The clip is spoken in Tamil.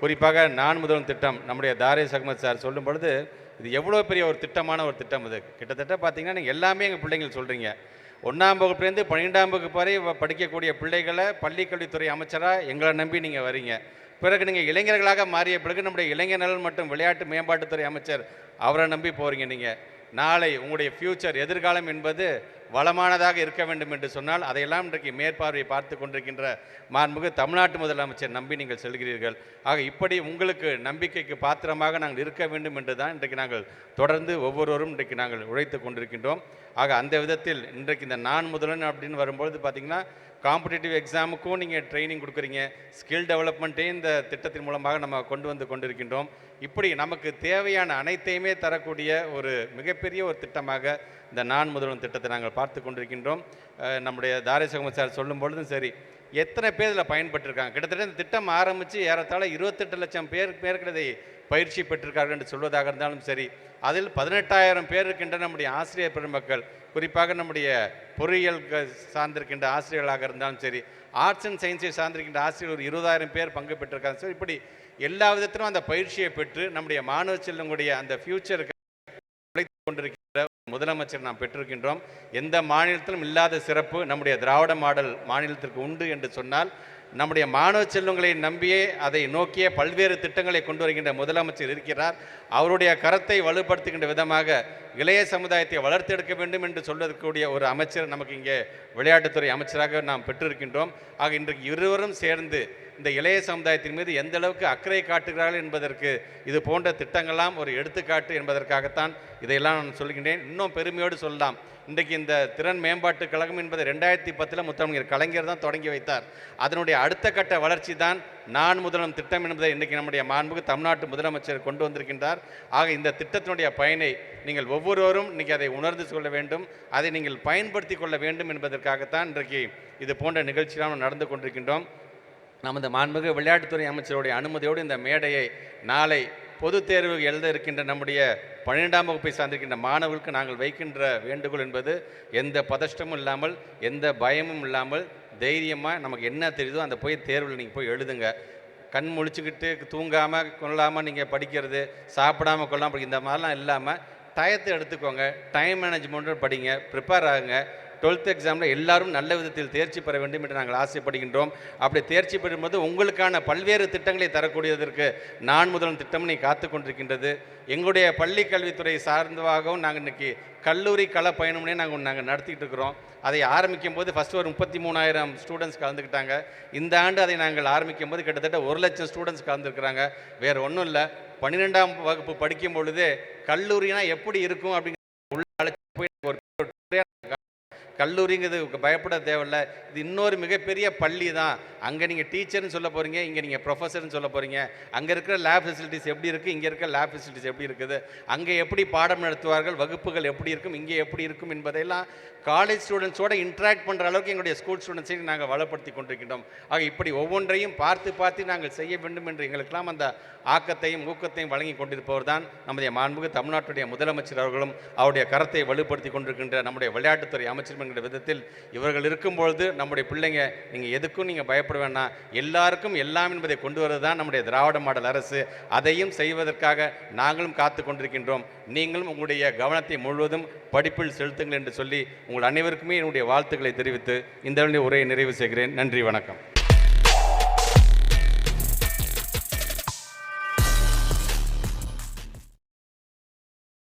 குறிப்பாக நான் முதல்வன் திட்டம் நம்முடைய தாரேஸ் அகமது சார் சொல்லும் பொழுது இது எவ்வளோ பெரிய ஒரு திட்டமான ஒரு திட்டம் இது கிட்டத்தட்ட பார்த்தீங்கன்னா நீங்கள் எல்லாமே எங்கள் பிள்ளைங்கள் சொல்கிறீங்க ஒன்றாம் வகுப்புலேருந்து பன்னெண்டாம் வகுப்பு வரை படிக்கக்கூடிய பிள்ளைகளை பள்ளிக்கல்வித்துறை அமைச்சராக எங்களை நம்பி நீங்கள் வரீங்க. பிறகு நீங்கள் இளைஞர்களாக மாறிய பிறகு நம்முடைய இளைஞர் நலன் மற்றும் விளையாட்டு மேம்பாட்டுத்துறை அமைச்சர் அவரை நம்பி போகிறீங்க நீங்கள் நாளை உங்களுடைய ஃப்யூச்சர் எதிர்காலம் என்பது வளமானதாக இருக்க வேண்டும் என்று சொன்னால் அதையெல்லாம் இன்றைக்கு மேற்பார்வையை பார்த்து கொண்டிருக்கின்ற மாண்புமிகு தமிழ்நாட்டு முதலமைச்சர் நம்பி நீங்கள் செல்கிறீர்கள். ஆக இப்படி உங்களுக்கு நம்பிக்கைக்கு பாத்திரமாக நாங்கள் இருக்க வேண்டும் என்று தான் இன்றைக்கு நாங்கள் தொடர்ந்து ஒவ்வொருவரும் இன்றைக்கு நாங்கள் உழைத்து கொண்டிருக்கின்றோம். ஆக அந்த விதத்தில் இன்றைக்கு இந்த நான் முதலன் அப்படின்னு வரும்பொழுது பார்த்தீங்கன்னா காம்படிட்டிவ் எக்ஸாமுக்கும் நீங்கள் ட்ரைனிங் கொடுக்குறீங்க. ஸ்கில் டெவலப்மெண்ட்டையும் இந்த திட்டத்தின் மூலமாக நம்ம கொண்டு வந்து கொண்டிருக்கின்றோம். இப்படி நமக்கு தேவையான அனைத்தையுமே தரக்கூடிய ஒரு மிகப்பெரிய ஒரு திட்டமாக இந்த நான் முதல்வன் திட்டத்தை நாங்கள் பார்த்து கொண்டிருக்கின்றோம். நம்முடைய தாரேசகுமார் சார் சொல்லும் பொழுதும் சரி எத்தனை பேர் இதில் பயன்பட்டிருக்காங்க? கிட்டத்தட்ட இந்த திட்டம் ஆரம்பித்து ஏறத்தாழ இருபத்தெட்டு லட்சம் பேர் பேர்களை பயிற்சி பெற்றிருக்கார்கள் என்று சொல்வதாக இருந்தாலும் சரி அதில் பதினெட்டாயிரம் பேர் இருக்கின்ற நம்முடைய ஆசிரியர் பெருமக்கள். குறிப்பாக நம்முடைய பொறியியல் சார்ந்திருக்கின்ற ஆசிரியர்களாக இருந்தாலும் சரி ஆர்ட்ஸ் அண்ட் சயின்ஸை சார்ந்திருக்கின்ற ஆசிரியர் ஒரு இருபதாயிரம் பேர் பங்கு பெற்றிருக்காங்க. சரி இப்படி எல்லா விதத்திலும் அந்த பயிற்சியை பெற்று நம்முடைய மாணவ செல்வங்களுடைய அந்த ஃபியூச்சருக்கு முதலமைச்சர் நாம் பெற்றிருக்கின்றோம். எந்த மாநிலத்திலும் இல்லாத சிறப்பு நம்முடைய திராவிட மாடல் மாநிலத்திற்கு உண்டு என்று சொன்னால் நம்முடைய மாணவ செல்வங்களை நம்பியே அதை நோக்கிய பல்வேறு திட்டங்களை கொண்டு வருகின்ற முதலமைச்சர் இருக்கிறார். அவருடைய கரத்தை வலுப்படுத்துகின்ற விதமாக இளைய சமுதாயத்தை வளர்த்தெடுக்க வேண்டும் என்று சொல்வதற்குரிய ஒரு அமைச்சர் நமக்கு இங்கே விளையாட்டுத்துறை அமைச்சராக நாம் பெற்றிருக்கின்றோம். ஆக இன்றைக்கு இருவரும் சேர்ந்து இந்த இளைய சமுதாயத்தின் மீது எந்த அளவுக்கு அக்கறை காட்டுகிறார்கள் என்பதற்கு இது போன்ற திட்டங்கள்லாம் ஒரு எடுத்துக்காட்டு என்பதற்காகத்தான் இதையெல்லாம் நான் சொல்கின்றேன். இன்னும் பெருமையோடு சொல்லலாம். இன்றைக்கு இந்த திறன் மேம்பாட்டு கழகம் என்பது ரெண்டாயிரத்தி பத்தில் முத்தமிழர் கலைஞர் தான் தொடங்கி வைத்தார். அதனுடைய அடுத்த கட்ட வளர்ச்சி தான் நான் முதலம் திட்டம் என்பதை இன்றைக்கு நம்முடைய மாண்புக்கு தமிழ்நாட்டு முதலமைச்சர் கொண்டு வந்திருக்கின்றார். ஆக இந்த திட்டத்தினுடைய பயனை நீங்கள் ஒவ்வொருவரும் இன்றைக்கி அதை உணர்ந்து கொள்ள வேண்டும். அதை நீங்கள் பயன்படுத்தி கொள்ள வேண்டும் என்பதற்காகத்தான் இன்றைக்கு இது போன்ற நிகழ்ச்சியெல்லாம் நடந்து கொண்டிருக்கின்றோம். நமது மாண்புமிகு விளையாட்டுத்துறை அமைச்சருடைய அனுமதியோடு இந்த மேடையை நாளை பொதுத் தேர்வு எழுத இருக்கின்ற நம்முடைய பன்னிரெண்டாம் வகுப்பை சார்ந்திருக்கின்ற மாணவர்களுக்கு நாங்கள் வைக்கின்ற வேண்டுகோள் என்பது எந்த பதஷ்டமும் இல்லாமல் எந்த பயமும் இல்லாமல் தைரியமாக நமக்கு என்ன தெரியுதோ அந்த போய் தேர்வில் நீங்கள் போய் எழுதுங்க. கண் முழிச்சுக்கிட்டு தூங்காமல் கொள்ளாமல் நீங்கள் படிக்கிறது சாப்பிடாம கொள்ளாமல் இந்த மாதிரிலாம் இல்லாமல் டயத்தை எடுத்துக்கோங்க. டைம் மேனேஜ்மெண்ட்டு படிங்க ப்ரிப்பேர் ஆகுங்க. டுவெல்த் எக்ஸாமில் எல்லாரும் நல்ல விதத்தில் தேர்ச்சி பெற வேண்டும் என்று நாங்கள் ஆசைப்படுகின்றோம். அப்படி தேர்ச்சி பெறும்போது உங்களுக்கான பல்வேறு திட்டங்களை தரக்கூடியதற்கு நான் முதல் திட்டம் நீ காத்து கொண்டிருக்கின்றது. எங்களுடைய பள்ளி கல்வித்துறை சார்ந்தவாகவும் நாங்கள் இன்னைக்கு கல்லூரி கள பயணம்னே நாங்கள் நாங்கள் நடத்திட்டு இருக்கிறோம். அதை ஆரம்பிக்கும் போது ஃபஸ்ட் ஒரு முப்பத்தி மூணாயிரம் ஸ்டூடெண்ட்ஸ் கலந்துக்கிட்டாங்க. இந்த ஆண்டு அதை நாங்கள் ஆரம்பிக்கும் போது கிட்டத்தட்ட ஒரு லட்சம் ஸ்டூடெண்ட்ஸ் கலந்துருக்கிறாங்க. வேறு ஒன்றும் இல்லை. பன்னிரெண்டாம் வகுப்பு படிக்கும் பொழுது கல்லூரினா எப்படி இருக்கும் அப்படிங்கிற உள்ள அழைச்சி போய் ஒரு கல்லூரிங்கிறது பயப்பட தேவையில்ல. இது இன்னொரு மிகப்பெரிய பள்ளி தான் அங்கே நீங்கள் டீச்சர்னு சொல்ல போகிறீங்க இங்கே நீங்கள் ப்ரொஃபஸர்னு சொல்ல போகிறீங்க அங்கே இருக்கிற லேப் ஃபெசிலிட்டிஸ் எப்படி இருக்குது இங்கே இருக்கிற லேப் ஃபெசிலிட்டிஸ் எப்படி இருக்குது அங்கே எப்படி பாடம் நடத்துவார்கள் வகுப்புகள் எப்படி இருக்கும் இங்கே எப்படி இருக்கும் என்பதையெல்லாம் காலேஜ் ஸ்டூடெண்ட்ஸோடு இன்ட்ராக்ட் பண்ணுற அளவுக்கு எங்களுடைய ஸ்கூல் ஸ்டூடெண்ட்ஸையும் நாங்கள் வளப்படுத்தி கொண்டிருக்கின்றோம். ஆக இப்படி ஒவ்வொன்றையும் பார்த்து பார்த்து நாங்கள் செய்ய வேண்டும் என்று எங்களுக்கெல்லாம் அந்த ஆக்கத்தையும் ஊக்கத்தையும் வழங்கி கொண்டிருப்பவர் தான் நம்முடைய மாண்புமிகு தமிழ்நாட்டுடைய முதலமைச்சர் அவர்களும். அவருடைய கரத்தை வலுப்படுத்தி கொண்டிருக்கின்ற நம்முடைய விளையாட்டுத்துறை அமைச்சர் என்கிற விதத்தில் இவர்கள் இருக்கும்பொழுது நம்முடைய பிள்ளைங்க நீங்கள் எதுக்கும் நீங்கள் பயப்பட வேண்டாம் எல்லாருக்கும் எல்லாம் என்பதை கொண்டு வருவது தான் நம்முடைய திராவிட மாடல் அரசு. அதையும் செய்வதற்காக நாங்களும் காத்து கொண்டிருக்கின்றோம். நீங்களும் உங்களுடைய கவனத்தை முழுவதும் படிப்பில் செலுத்துங்கள் என்று சொல்லி உங்கள் அனைவருக்குமே என்னுடைய வாழ்த்துக்களை தெரிவித்து இந்த உரையை நிறைவு செய்கிறேன். நன்றி வணக்கம்.